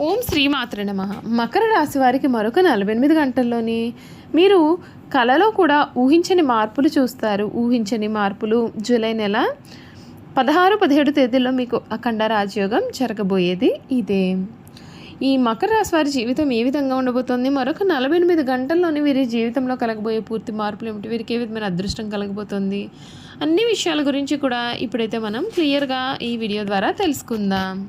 ఓం శ్రీమాత్ర నమ. మకర రాశి వారికి మరొక నలభై ఎనిమిది గంటల్లోని మీరు కళలో కూడా ఊహించని మార్పులు చూస్తారు. ఊహించని మార్పులు జూలై నెల పదహారు పదిహేడు తేదీల్లో మీకు అఖండ రాజయోగం జరగబోయేది ఇదే. ఈ మకర రాశి వారి జీవితం ఏ విధంగా ఉండబోతోంది? మరొక నలభై ఎనిమిది గంటల్లోనే వీరి జీవితంలో కలగబోయే పూర్తి మార్పులు ఏమిటి? వీరికి ఏ విధమైన అదృష్టం కలగబోతోంది? అన్ని విషయాల గురించి కూడా ఇప్పుడైతే మనం క్లియర్గా ఈ వీడియో ద్వారా తెలుసుకుందాం.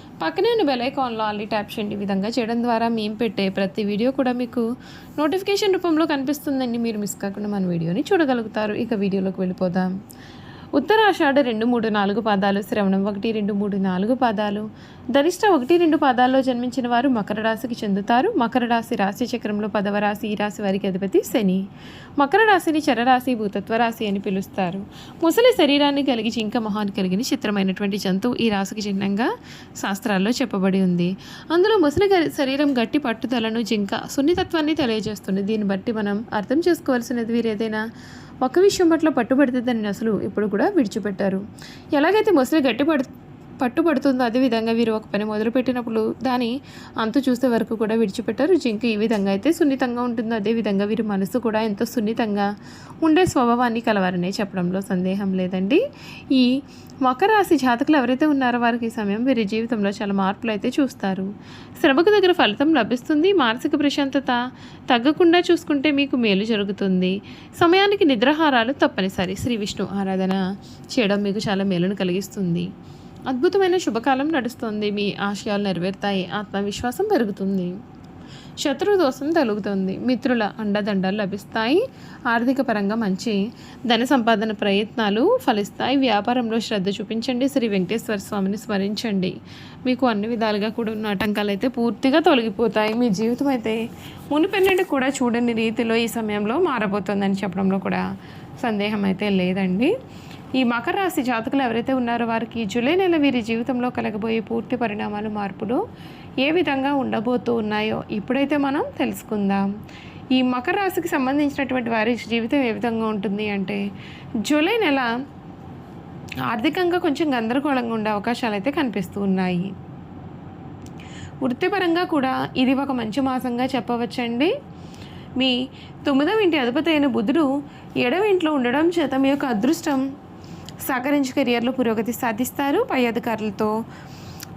పక్కనే ఉన్న బెల్ ఐకాన్లో ఆల్రెడీ ట్యాప్ చేయండి. ఈ విధంగా చేయడం ద్వారా మేము పెట్టే ప్రతి వీడియో కూడా మీకు నోటిఫికేషన్ రూపంలో కనిపిస్తుందండి. మీరు మిస్ కాకుండా మన వీడియోని చూడగలుగుతారు. ఇక వీడియోలోకి వెళ్ళిపోదాం. ఉత్తరాషాఢ రెండు మూడు నాలుగు పాదాలు శ్రవణం ఒకటి రెండు మూడు నాలుగు పాదాలు. ధనిష్ట ఒకటి రెండు పాదాల్లో జన్మించిన వారు మకర రాశికి చెందుతారు. మకర రాశి రాశి చక్రంలో పదవ రాశి ఈ రాశి వారికి అధిపతి శని. మకర రాశిని చరరాశి భూతత్వ రాశి అని పిలుస్తారు. ముసలి శరీరాన్ని కలిగి జింక మొహాన్ని కలిగిన చిత్రమైనటువంటి జంతువు ఈ రాశికి చిహ్నంగా శాస్త్రాల్లో చెప్పబడి ఉంది. అందులో ముసలి శరీరం గట్టి పట్టుదలను జింక సున్నితత్వాన్ని తెలియజేస్తుంది. దీన్ని బట్టి మనం అర్థం చేసుకోవాల్సినది వీరు ఏదైనా ఒక విషయం పట్ల పట్టుబడితే దాన్ని అసలు ఇప్పుడు కూడా విడిచిపెట్టారు. ఎలాగైతే ముసలి గట్టిపడు పట్టుబడుతుందో అదేవిధంగా వీరు ఒక పని మొదలుపెట్టినప్పుడు దాని అంతు చూసే వరకు కూడా విడిచిపెట్టారు. జింక ఈ విధంగా అయితే సున్నితంగా ఉంటుందో. అదేవిధంగా వీరి మనసు కూడా ఎంతో సున్నితంగా ఉండే స్వభావాన్ని కలవారనే చెప్పడంలో సందేహం లేదండి. ఈ మకరాశి జాతకులు ఎవరైతే ఉన్నారో వారికి ఈ సమయం వీరి జీవితంలో చాలా మార్పులు అయితే చూస్తారు. శ్రమకు దగ్గర ఫలితం లభిస్తుంది. మానసిక ప్రశాంతత తగ్గకుండా చూసుకుంటే మీకు మేలు జరుగుతుంది. సమయానికి నిద్రాహారాలు తప్పనిసరి. శ్రీ విష్ణు ఆరాధన చేయడం మీకు చాలా మేలును కలిగిస్తుంది. అద్భుతమైన శుభకాలం నడుస్తుంది. మీ ఆశయాలు నెరవేరుతాయి. ఆత్మవిశ్వాసం పెరుగుతుంది. శత్రు దోషం తొలుగుతుంది. మిత్రుల అండదండలు లభిస్తాయి. ఆర్థిక పరంగా మంచి ధన సంపాదన ప్రయత్నాలు ఫలిస్తాయి. వ్యాపారంలో శ్రద్ధ చూపించండి. శ్రీ వెంకటేశ్వర స్వామిని స్మరించండి. మీకు అన్ని విధాలుగా కూడా ఉన్న ఆటంకాలు అయితే పూర్తిగా తొలగిపోతాయి. మీ జీవితం అయితే మునిపెన్నటి కూడా చూడని రీతిలో ఈ సమయంలో మారబోతుందని చెప్పడంలో కూడా సందేహం అయితే లేదండి. ఈ మకర రాశి జాతకులు ఎవరైతే ఉన్నారో వారికి జూలై నెల వీరి జీవితంలో కలగబోయే పూర్తి పరిణామాలు మార్పులు ఏ విధంగా ఉండబోతూ ఉన్నాయో ఇప్పుడైతే మనం తెలుసుకుందాం. ఈ మకర రాశికి సంబంధించినటువంటి వారి జీవితం ఏ విధంగా ఉంటుంది అంటే జూలై నెల ఆర్థికంగా కొంచెం గందరగోళంగా ఉండే అవకాశాలు అయితే కనిపిస్తూ ఉన్నాయి. వృత్తిపరంగా కూడా ఇది ఒక మంచి మాసంగా చెప్పవచ్చండి. మీ తొమ్మిదవ ఇంటి అధిపతి అయిన బుధుడు ఏడవ ఇంట్లో ఉండడం చేత మీ యొక్క అదృష్టం సహకరించి కెరియర్లో పురోగతి సాధిస్తారు. పై అధికారులతో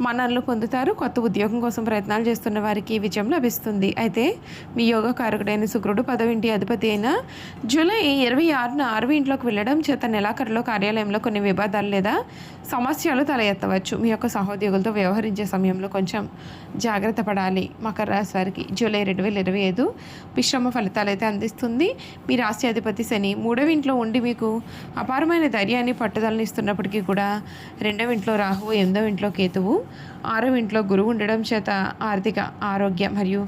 మన్ననలు పొందుతారు. కొత్త ఉద్యోగం కోసం ప్రయత్నాలు చేస్తున్న వారికి విజయం లభిస్తుంది. అయితే మీ యోగ కారకుడైన శుక్రుడు పదవింటి అధిపతి అయిన జూలై ఇరవై ఆరున ఆరవ ఇంట్లోకి వెళ్ళడం చేత నెలాఖరులో కార్యాలయంలో కొన్ని వివాదాలు లేదా సమస్యలు తల ఎత్తవచ్చు. మీ యొక్క సహోద్యోగులతో వ్యవహరించే సమయంలో కొంచెం జాగ్రత్త పడాలి. మకర రాశి వారికి జూలై రెండు వేల ఇరవై ఐదు విశ్రమ ఫలితాలు అయితే అందిస్తుంది. మీ రాశి అధిపతి శని మూడవ ఇంట్లో ఉండి మీకు అపారమైన ధైర్యాన్ని పట్టుదలని ఇస్తున్నప్పటికీ కూడా రెండవ ఇంట్లో రాహువు ఎనిమిదవ ఇంట్లో కేతువు. ఆరవ ఇంట్లో గురువు ఉండడం చేత ఆర్థిక ఆరోగ్య మరియు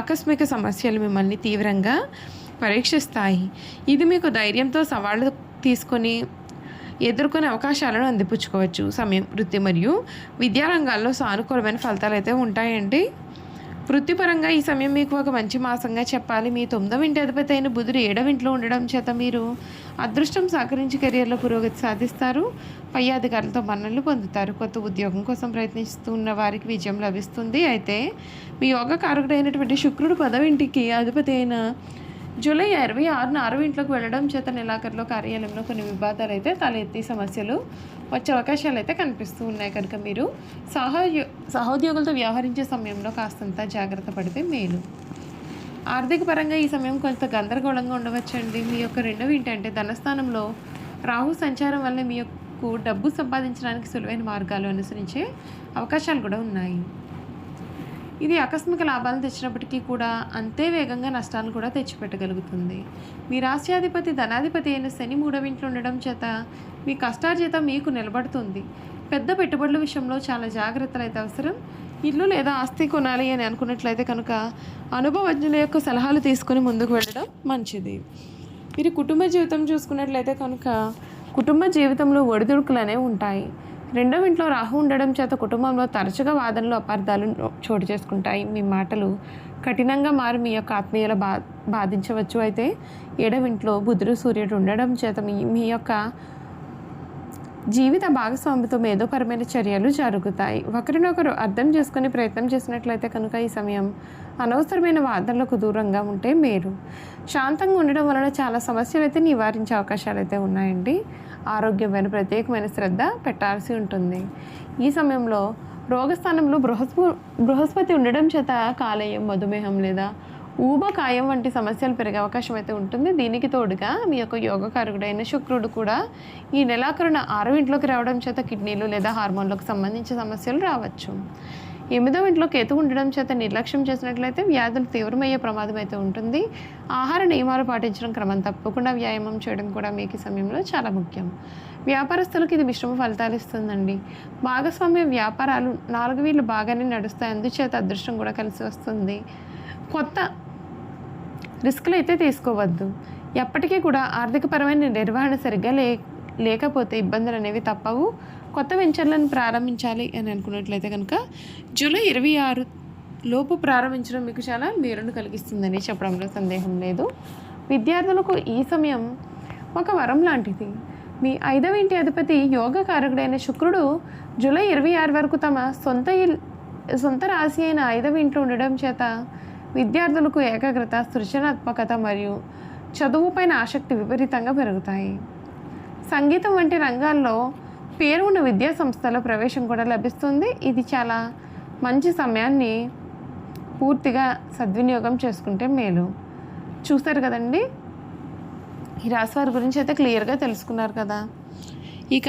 ఆకస్మిక సమస్యలు మిమ్మల్ని తీవ్రంగా పరీక్షిస్తాయి. ఇది మీకు ధైర్యంతో సవాళ్ళు తీసుకొని ఎదుర్కొనే అవకాశాలను అందిపుచ్చుకోవచ్చు. సమయం వృత్తి మరియు విద్యారంగాల్లో సానుకూలమైన ఫలితాలు అయితే ఉంటాయండి. వృత్తిపరంగా ఈ సమయం మీకు ఒక మంచి మాసంగా చెప్పాలి. మీ తొమ్మిదవ ఇంటి అధిపతి అయిన బుధుడు ఏడవ ఇంట్లో ఉండడం చేత మీరు అదృష్టం సహకరించి కెరియర్లో పురోగతి సాధిస్తారు. పై అధికారులతో మన్నలు పొందుతారు. కొత్త ఉద్యోగం కోసం ప్రయత్నిస్తున్న వారికి విజయం లభిస్తుంది. అయితే మీ యోగ కారకుడైనటువంటి శుక్రుడు పదవింటికి అధిపతి అయిన జూలై ఇరవై ఆరున ఆరవ ఇంట్లోకి వెళ్ళడం చేత నెలాఖరులో కార్యాలయంలో కొన్ని వివాదాలు అయితే తలెత్తి సమస్యలు వచ్చే అవకాశాలు అయితే కనిపిస్తూ ఉన్నాయి కనుక మీరు సహోద్యో సహోద్యోగులతో వ్యవహరించే సమయంలో కాస్తంత జాగ్రత్త పడితే మేలు. ఆర్థిక పరంగా ఈ సమయం కొంత గందరగోళంగా ఉండవచ్చండి. మీ యొక్క రెండవ ఏంటంటే ధనస్థానంలో రాహు సంచారం వల్ల మీ యొక్క డబ్బు సంపాదించడానికి సులువైన మార్గాలు అనుసరించే అవకాశాలు కూడా ఉన్నాయి. ఇది ఆకస్మిక లాభాలను తెచ్చినప్పటికీ కూడా అంతే వేగంగా నష్టాలను కూడా తెచ్చిపెట్టగలుగుతుంది. మీ రాష్ట్రాధిపతి ధనాధిపతి అయిన శని మూడవ ఇంట్లో ఉండడం చేత మీ కష్టార్జిత మీకు నిలబడుతుంది. పెద్ద పెట్టుబడుల విషయంలో చాలా జాగ్రత్తలు అయితే అవసరం. ఇల్లు లేదా ఆస్తి కొనాలి అని అనుకున్నట్లయితే కనుక అనుభవజ్ఞుల యొక్క సలహాలు తీసుకొని ముందుకు వెళ్ళడం మంచిది. మీరు కుటుంబ జీవితం చూసుకున్నట్లయితే కనుక కుటుంబ జీవితంలో ఒడిదుడుకులు అనేవి ఉంటాయి. రెండవ ఇంట్లో రాహు ఉండడం చేత కుటుంబంలో తరచుగా వాదనలు అపార్థాలు చోటు చేసుకుంటాయి. మీ మాటలు కఠినంగా మారి మీ యొక్క ఆత్మీయుల బా బాధించవచ్చు. అయితే ఏడవ ఇంట్లో బుధుడు సూర్యుడు ఉండడం చేత మీ మీ యొక్క జీవిత భాగస్వామితో మేధోపరమైన చర్యలు జరుగుతాయి. ఒకరినొకరు అర్థం చేసుకునే ప్రయత్నం చేసినట్లయితే కనుక ఈ సమయం అనవసరమైన వాదనలకు దూరంగా ఉంటే మేలు. శాంతంగా ఉండడం వలన చాలా సమస్యలు అయితే నివారించే అవకాశాలు అయితే ఉన్నాయండి. ఆరోగ్యమైన ప్రత్యేకమైన శ్రద్ధ పెట్టాల్సి ఉంటుంది. ఈ సమయంలో రోగస్థానంలో బృహస్పు బృహస్పతి ఉండడం చేత కాలేయం మధుమేహం లేదా ఊబకాయం వంటి సమస్యలు పెరిగే అవకాశం అయితే ఉంటుంది. దీనికి తోడుగా మీ యొక్క యోగకారకుడైన శుక్రుడు కూడా ఈ నెలాఖరున ఆరో ఇంట్లోకి రావడం చేత కిడ్నీలు లేదా హార్మోన్లకు సంబంధించిన సమస్యలు రావచ్చు. ఎనిమిదవ ఇంట్లో కేతు ఉండడం చేత నిర్లక్ష్యం చేసినట్లయితే వ్యాధులు తీవ్రమయ్యే ప్రమాదం అయితే ఉంటుంది. ఆహార నియమాలు పాటించడం క్రమం తప్పకుండా వ్యాయామం చేయడం కూడా మీకు ఈ సమయంలో చాలా ముఖ్యం. వ్యాపారస్తులకు ఇది మిశ్రమ ఫలితాలు ఇస్తుందండి. భాగస్వామ్య వ్యాపారాలు నాలుగు వీళ్ళు బాగానే నడుస్తాయి. అందుచేత అదృష్టం కూడా కలిసి వస్తుంది. కొత్త రిస్కులు అయితే తీసుకోవద్దు. ఎప్పటికీ కూడా ఆర్థికపరమైన నిర్వహణ సరిగ్గా లే లేకపోతే ఇబ్బందులు అనేవి తప్పవు. కొత్త వెంచర్లను ప్రారంభించాలి అని అనుకున్నట్లయితే కనుక జూలై ఇరవై ఆరు లోపు ప్రారంభించడం మీకు చాలా మేలును కలిగిస్తుందని చెప్పడంలో సందేహం లేదు. విద్యార్థులకు ఈ సమయం ఒక వరం లాంటిది. మీ ఐదవ ఇంటి అధిపతి యోగ కారకుడైన శుక్రుడు జూలై ఇరవై ఆరు వరకు తమ సొంత ఇల్ సొంత రాశి అయిన ఐదవ ఇంట్లో ఉండడం చేత విద్యార్థులకు ఏకాగ్రత సృజనాత్మకత మరియు చదువుపైన ఆసక్తి విపరీతంగా పెరుగుతాయి. సంగీతం వంటి రంగాల్లో పేరు ఉన్న విద్యా సంస్థల ప్రవేశం కూడా లభిస్తుంది. ఇది చాలా మంచి సమయాన్ని పూర్తిగా సద్వినియోగం చేసుకుంటే మేలు. చూస్తారు కదండి? ఈ రాశి వారి గురించి అయితే క్లియర్గా తెలుసుకున్నారు కదా. ఇక